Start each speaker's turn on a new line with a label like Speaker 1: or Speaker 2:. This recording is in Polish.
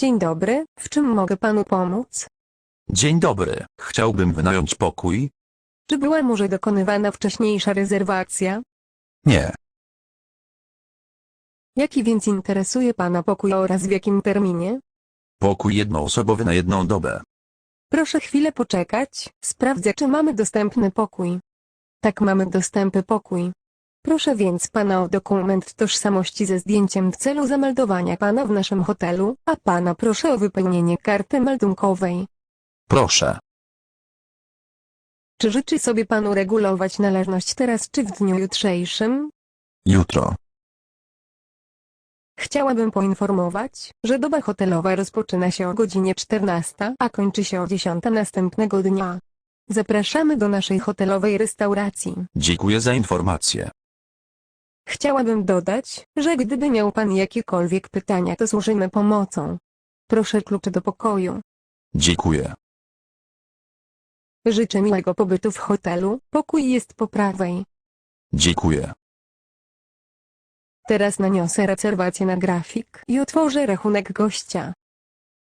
Speaker 1: Dzień dobry, w czym mogę panu pomóc?
Speaker 2: Dzień dobry, chciałbym wynająć pokój?
Speaker 1: Czy była może dokonywana wcześniejsza rezerwacja?
Speaker 2: Nie.
Speaker 1: Jaki więc interesuje pana pokój oraz w jakim terminie?
Speaker 2: Pokój jednoosobowy na jedną dobę.
Speaker 1: Proszę chwilę poczekać, sprawdzę czy mamy dostępny pokój. Tak mamy dostępny pokój. Proszę więc pana o dokument tożsamości ze zdjęciem w celu zameldowania pana w naszym hotelu, a pana proszę o wypełnienie karty meldunkowej.
Speaker 2: Proszę.
Speaker 1: Czy życzy sobie pan uregulować należność teraz czy w dniu jutrzejszym?
Speaker 2: Jutro.
Speaker 1: Chciałabym poinformować, że doba hotelowa rozpoczyna się o godzinie 14, a kończy się o 10 następnego dnia. Zapraszamy do naszej hotelowej restauracji.
Speaker 2: Dziękuję za informację.
Speaker 1: Chciałabym dodać, że gdyby miał pan jakiekolwiek pytania, to służymy pomocą. Proszę klucze do pokoju.
Speaker 2: Dziękuję.
Speaker 1: Życzę miłego pobytu w hotelu, pokój jest po prawej.
Speaker 2: Dziękuję.
Speaker 1: Teraz naniosę rezerwację na grafik i otworzę rachunek gościa.